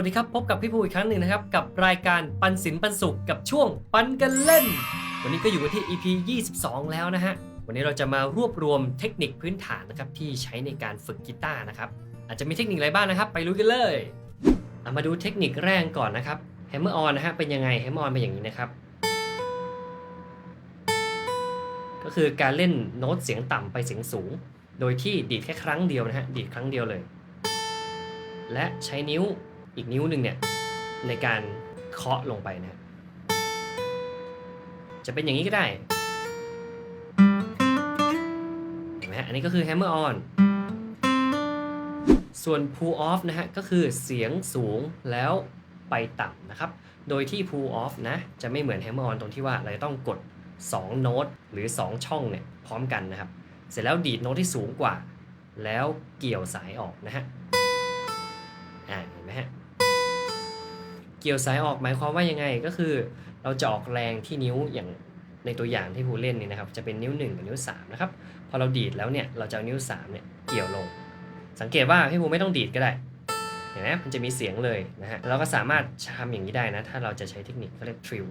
วัสดีครับ พบกับพี่ภูอีกครั้งหนึ่งนะครับ กับรายการปันสินปันสุขกับช่วงปันกันเล่น วันนี้ก็อยู่ที่ EP 22 แล้วนะฮะ วันนี้เราจะมารวบรวมเทคนิคพื้นฐานนะครับที่ใช้ในการฝึกกีตาร์นะครับ อาจจะมีเทคนิคอะไรบ้างนะครับ ไปรู้กันเลยเอามาดูเทคนิคแรกก่อนนะครับ Hammer on นนะฮะเป็นยังไง Hammer on เป็นอย่างนี้นะครับ ก็คือการเล่นโน้ตเสียงต่ำไปเสียงสูง โดยที่ดีดแค่ครั้งเดียวนะฮะดีดครั้งเดียวเลย และใช้นิ้ว อีกนิ้วหนึ่งเนี่ยในการเคาะลงไปนะจะเป็นอย่างนี้ก็ได้เห็นไหมฮะอันนี้ก็คือ hammer on ส่วน pull off นะฮะก็คือเสียงสูงแล้วไปต่ำนะครับ โดยที่ pull off นะจะไม่เหมือน hammer on ตรงที่ว่าเราจะต้องกด 2 โน้ตหรือ 2 ช่องเนี่ยพร้อมกันนะครับ เสร็จแล้วดีดโน้ตที่สูงกว่า แล้วเกี่ยวสายออกนะฮะ อ่าเห็นไหมฮะ เกี่ยวสายออกหมายความว่ายังไงก็คือ เราจะออกแรงที่นิ้วอย่างในตัวอย่างที่ผู้เล่นนี่นะครับ จะเป็นนิ้ว 1 กับนิ้ว 3 นะครับ พอเราดีดแล้วเนี่ยเราจะเอานิ้ว 3 เนี่ยเกี่ยวลง สังเกตว่าพี่ภูไม่ต้องดีดก็ได้เห็นไหมมันจะมีเสียงเลยนะฮะเราก็สามารถทำอย่างนี้ได้นะ ถ้าเราจะใช้เทคนิคเขาเรียกทริล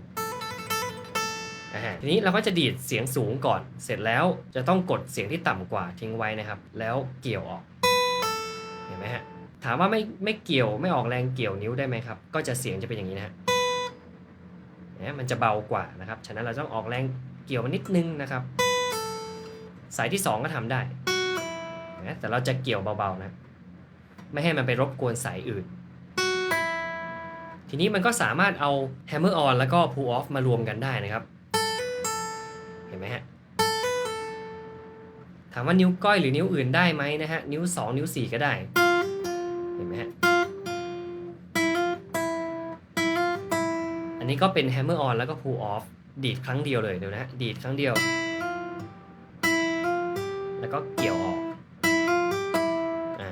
นะฮะทีนี้เราก็จะดีดเสียงสูงก่อน เสร็จแล้วจะต้องกดเสียงที่ต่ำกว่าทิ้งไว้นะครับ แล้วเกี่ยวออกเห็นไหมฮะ ถามว่าไม่ไม่เกี่ยวไม่ออกแรงเกี่ยวนิ้วได้ไหมครับ ก็จะเสียงจะเป็นอย่างนี้นะฮะเนี่ยมันจะเบากว่านะครับ ฉะนั้นเราต้องออกแรงเกี่ยวมันนิดนึงนะครับ สายที่ 2 ก็ทำได้นะแต่เราจะเกี่ยวเบาๆนะ ไม่ให้มันไปรบกวนสายอื่น ทีนี้มันก็สามารถเอา hammer on แล้วก็ pull off มารวมกันได้นะครับ เห็นไหมฮะ ถามว่านิ้วก้อยหรือนิ้วอื่นได้ไหมนะฮะ นิ้ว 2 นิ้ว 4 ก็ได้ เห็นไหมฮะ อันนี้ก็เป็น hammer on แล้วก็ pull off ดีดครั้งเดียวเลยเดี๋ยวนะดีดครั้งเดียว แล้วก็เกี่ยวออกอ่า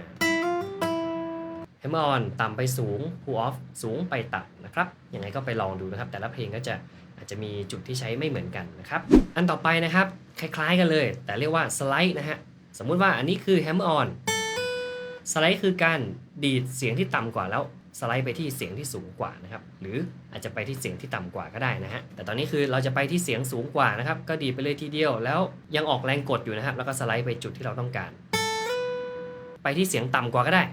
hammer on ต่ำไปสูง pull off สูงไปต่ำนะครับ ยังไงก็ไปลองดูนะครับ แต่ละเพลงก็จะอาจจะมีจุดที่ใช้ไม่เหมือนกันนะครับ อันต่อไปนะครับ คล้ายๆกันเลย แต่เรียกว่าสไลด์นะฮะ สมมุติว่าอันนี้คือ hammer on สไลด์คือการดีดเสียงที่ต่ำกว่าแล้วสไลด์ไปที่เสียงที่สูงกว่านะครับ หรืออาจจะไปที่เสียงที่ต่ำกว่าก็ได้นะฮะ แต่ตอนนี้คือเราจะไปที่เสียงสูงกว่านะครับ ก็ดีไปเลยทีเดียว แล้วยังออกแรงกดอยู่นะครับ แล้วก็สไลด์ไปจุดที่เราต้องการ ไปที่เสียงต่ำกว่าก็ได้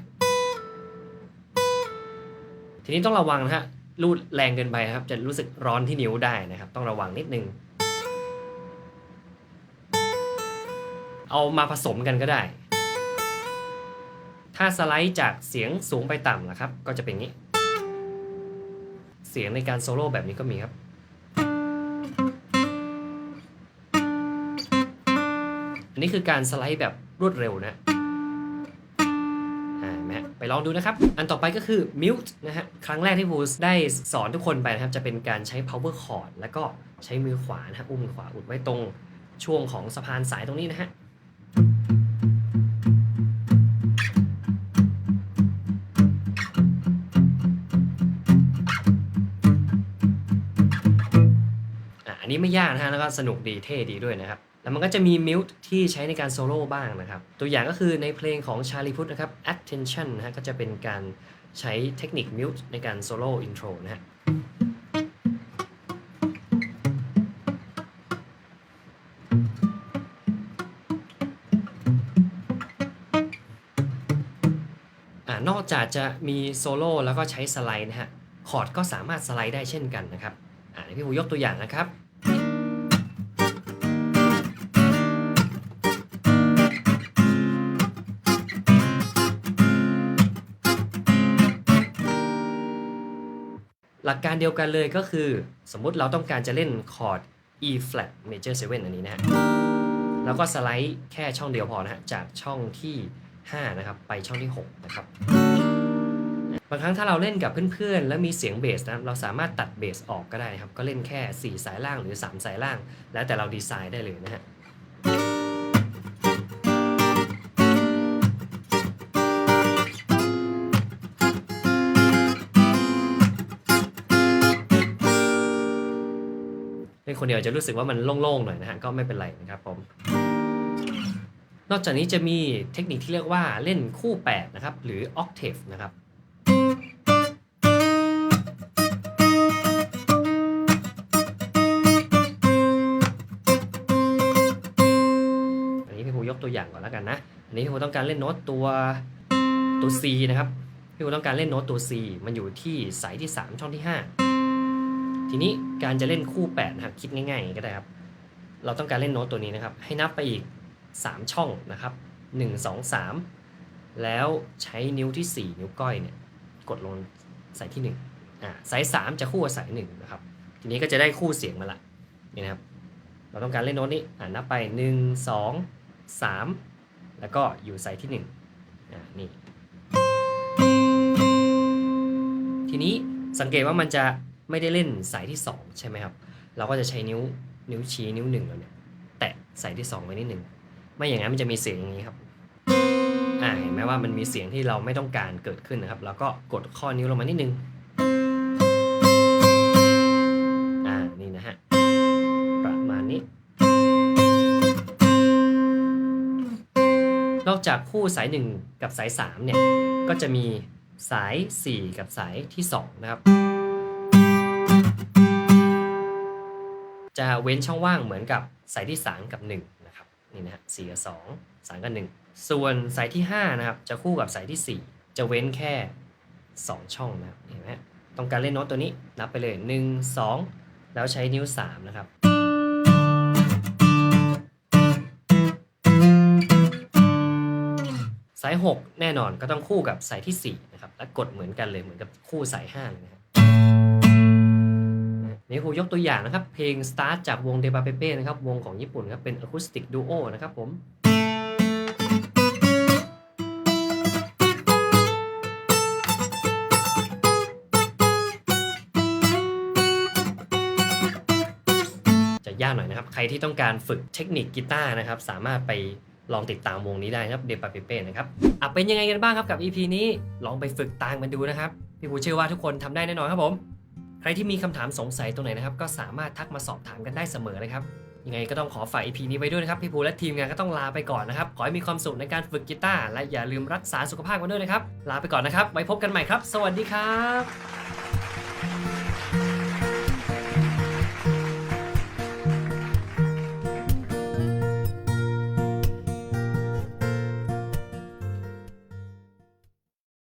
ทีนี้ต้องระวังนะฮะ รูดแรงเกินไปครับ จะรู้สึกร้อนที่นิ้วได้นะครับ ต้องระวังนิดนึง เอามาผสมกันก็ได้ ถ้าสไลด์จากเสียงสูงไปต่ำนะครับ ก็จะเป็นงี้ เสียงในการโซโล่แบบนี้ก็มีครับ อันนี้คือการสไลด์แบบรวดเร็วนะไหมฮะไปลองดูนะครับ อันต่อไปก็คือ mute นะฮะ ครั้งแรกที่ภูได้สอนทุกคนไปนะครับ จะเป็นการใช้ power chord แล้วก็ใช้มือขวานะฮะ อุ้มมือขวาอุดไว้ตรงช่วงของสะพานสายตรงนี้นะฮะ นี้ไม่ยากนะฮะแล้วก็สนุกดีเท่ดีด้วยนะครับแล้วมันก็จะมีมิวต์ที่ใช้ในการโซโล่บ้างนะครับ ตัวอย่างก็คือในเพลงของชาลีพุทธนะครับ attention นะฮะก็จะเป็นการใช้เทคนิคมิวต์ในการโซโล่อินโทรนะฮะอ่านอกจากจะมีโซโล่แล้วก็ใช้สไลด์นะฮะ คอร์ดก็สามารถสไลด์ได้เช่นกันนะครับ อ่าเดี๋ยวพี่หูยกตัวอย่างนะครับ หลักการเดียวกันเลยก็คือ สมมุติเราต้องการจะเล่นคอร์ด E flat major 7 อันนี้นะฮะแล้วก็สไลด์แค่ช่องเดียวพอนะฮะจากช่องที่ 5 นะครับ ไปช่องที่ 6 นะครับ บางครั้งถ้าเราเล่นกับเพื่อนๆ แล้วมีเสียงเบสนะเราสามารถตัดเบสออกก็ได้นะครับ ก็เล่นแค่ 4 สายล่างหรือ 3 สายล่าง แล้วแต่เราดีไซน์ได้เลยนะฮะ เป็คนเดียวจะรู้สึกว่ามันโล่งๆหน่อยนะฮะก็ไม่เป็นไรนะครับผม นอกจากนี้จะมีเทคนิคที่เรียกว่าเล่นคู่8นะครับหรือออกเทฟนะครับอันนี้พี่ภูยกตัวอย่างก่อนแล้วกันนะ อันนี้พี่ครูต้องการเล่นโน้ตตัวตัว C นะครับ พี่ครูต้องการเล่นโน้ตตัว C มันอยู่ที่สายที่ 3 ช่องที่ 5 ทีนี้การจะเล่นคู่8นะครับคิดง่ายๆก็ได้ครับ เราต้องการเล่นโน้ตตัวนี้นะครับ ให้นับไปอีก 3 ช่องนะครับ 1 2 3 แล้วใช้นิ้วที่ 4 นิ้วก้อยเนี่ยกดลงสายที่1อ่าสาย 3 จะคู่กับสาย1นะครับ ทีนี้ก็จะได้คู่เสียงมาละนี่นะครับ เราต้องการเล่นโน้ตนี้อ่านับไป 1 2 3 แล้วก็อยู่สายที่1อ่านี่ทีนี้สังเกตว่ามันจะ ไม่ได้เล่นสายที่ 2 ใช่ไหมครับ เราก็จะใช้นิ้วนิ้วชี้นิ้วหนึ่งเราเนี่ยแตะสายที่ 2 ไว้นิดหนึ่งไม่อย่างนั้นมันจะมีเสียงอย่างนี้ครับอ่าเห็นไหมว่ามันมีเสียงที่เราไม่ต้องการเกิดขึ้นนะครับ แล้วก็กดข้อนิ้วลงมานิดนึงอ่านี่นะฮะประมาณนี้ นอกจากคู่สาย 1 กับสาย 3 เนี่ย ก็จะมีสาย 4 กับสายที่ 2 นะครับ จะเว้นช่องว่างเหมือนกับสายที่ 3 กับ1นะครับนี่นะฮะ4กับ2 3กับ1ส่วนสายที่5นะครับจะคู่กับสายที่ 4 จะเว้นแค่ 2 ช่องนะครับเห็นไหมต้องการเล่นโน้ตตัวนี้นับไปเลย 1 2 แล้วใช้นิ้ว 3 นะครับ สาย 6 แน่นอนก็ต้องคู่กับสายที่ 4 นะครับ และกดเหมือนกันเลยเหมือนกับคู่สาย5เลยนะครับ นี่ครูยกตัวอย่างนะครับ เพลง Start จากวงเดบาเปเป้นะครับ วงของญี่ปุ่นครับเป็นอะคูสติกดูโอนะครับผมจะยากหน่อยนะครับ ใครที่ต้องการฝึกเทคนิคกีตาร์นะครับ สามารถไปลองติดตามวงนี้ได้นะครับเดปาเปเป้นะครับอะเป็นยังไงกันบ้างครับกับ EP นี้ ลองไปฝึกตามมันดูนะครับ พี่ภูเชื่อว่าทุกคนทำได้แน่นอนครับผม ใครที่มีคำถามสงสัยตรงไหนนะครับ ก็สามารถทักมาสอบถามกันได้เสมอนะครับยังไงก็ต้องขอฝาก EP นี้ไว้ด้วยนะครับ พี่ภูและทีมงานก็ต้องลาไปก่อนนะครับ ขอให้มีความสุขในการฝึกกีตาร์และอย่าลืมรักษาสุขภาพกันด้วยนะครับ ลาไปก่อนนะครับ ไว้พบกันใหม่ครับ สวัสดีครับ